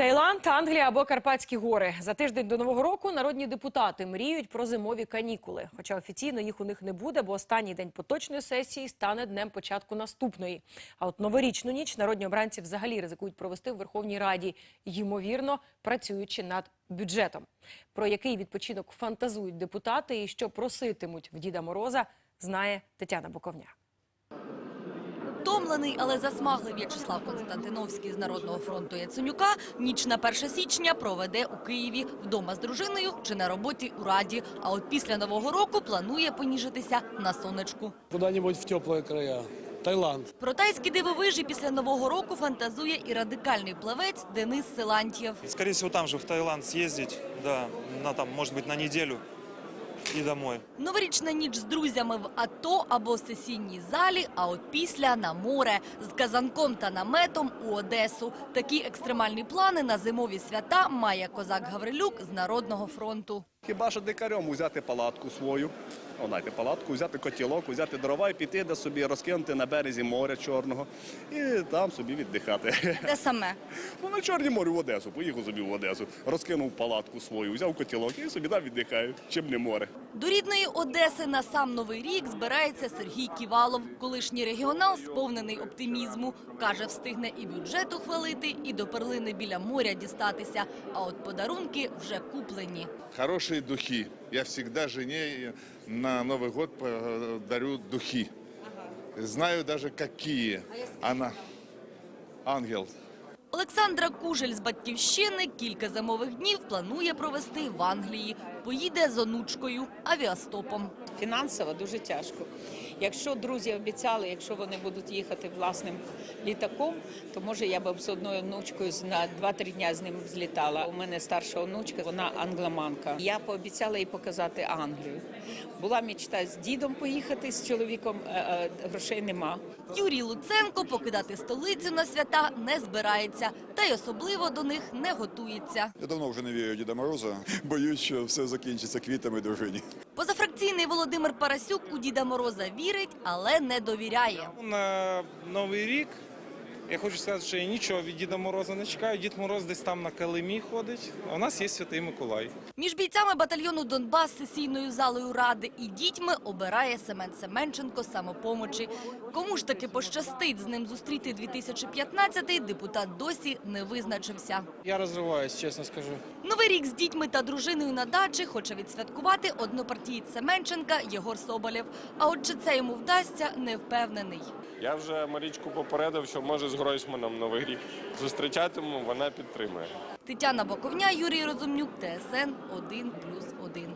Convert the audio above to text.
Таїланд, Англія або Карпатські гори. За тиждень до нового року народні депутати мріють про зимові канікули. Хоча офіційно їх у них не буде, бо останній день поточної сесії стане днем початку наступної. А от новорічну ніч народні обранці взагалі ризикують провести в Верховній Раді, ймовірно, працюючи над бюджетом. Про який відпочинок фантазують депутати і що проситимуть в Діда Мороза, знає Тетяна Буковня. Втомлений, але засмаглий В'ячеслав Константиновський з Народного фронту Яценюка ніч на 1 січня проведе у Києві вдома з дружиною чи на роботі у Раді. А от після Нового року планує поніжитися на сонечку. Куда-нибудь в теплые края. Таиланд. Про тайські дивовижі після Нового року фантазує і радикальний плавець Денис Силантьєв. Скорее всего, там же в Таиланд съездить, да, на там, может быть, на неделю и домой. Новорічна ніч з друзями в АТО або сесійній залі, а от після на море з казанком та наметом у Одесу. Такі екстремальні плани на зимові свята має козак Гаврилюк з Народного фронту. Хіба що дикарем взяти палатку свою, знаєте, палатку, взяти котілок, взяти дрова і піти де собі розкинути на березі моря Чорного і там собі віддихати. Де саме? Ну на Чорні море в Одесу, поїхав собі в Одесу, розкинув палатку свою, взяв котілок і собі там віддихаю, чим не море. До рідної Одеси на сам новий рік збирається Сергій Ківалов. Колишній регіонал сповнений оптимізму. Каже, встигне і бюджет ухвалити, і до перлини біля моря дістатися. А от подарунки вже куплені. Хорошие духи. Я всегда жене на Новый год дарю духи. Знаю даже какие. Она ангел. Олександра Кужель з батьківщини кілька зимових днів планує провести в Англії. Поїде з онучкою авіастопом. фінансово дуже тяжко. Якщо друзі обіцяли, якщо вони будуть їхати власним літаком, то може я б з одною онучкою з- на 2-3 дня з ним злітала. У мене старша онучка, вона англоманка. Я пообіцяла їй показати Англію. Була мечта з дідом поїхати з чоловіком, е, е, грошей нема. Юрій Луценко покидати столицю на свята не збирається, та й особливо до них не готується. Я давно вже не вірю Діда Мороза. Боюсь, що все закінчиться квітами дружині. Позафракційний Володимир Парасюк у Діда Мороза вірить, але не довіряє. На Новий рік я хочу сказати, що я нічого від Діда Мороза не чекаю. Дід Мороз десь там на Калимі ходить. А у нас є Святий Миколай. Між бійцями батальйону Донбас сесійною залою ради і дітьми обирає Семен Семенченко самопомочі. Кому ж таки пощастить з ним зустріти 2015-й, депутат досі не визначився. Я розриваюсь, чесно скажу. Новий рік з дітьми та дружиною на дачі хоче відсвяткувати однопартієць Семенченка Єгор Соболєв. А от чи це йому вдасться, не впевнений. Я вже Марічку попередив, що може з Гройсманом Новий рік зустрічатимемо, вона підтримує. Тетяна Боковня, Юрій Розумнюк, ТСН 1+,1.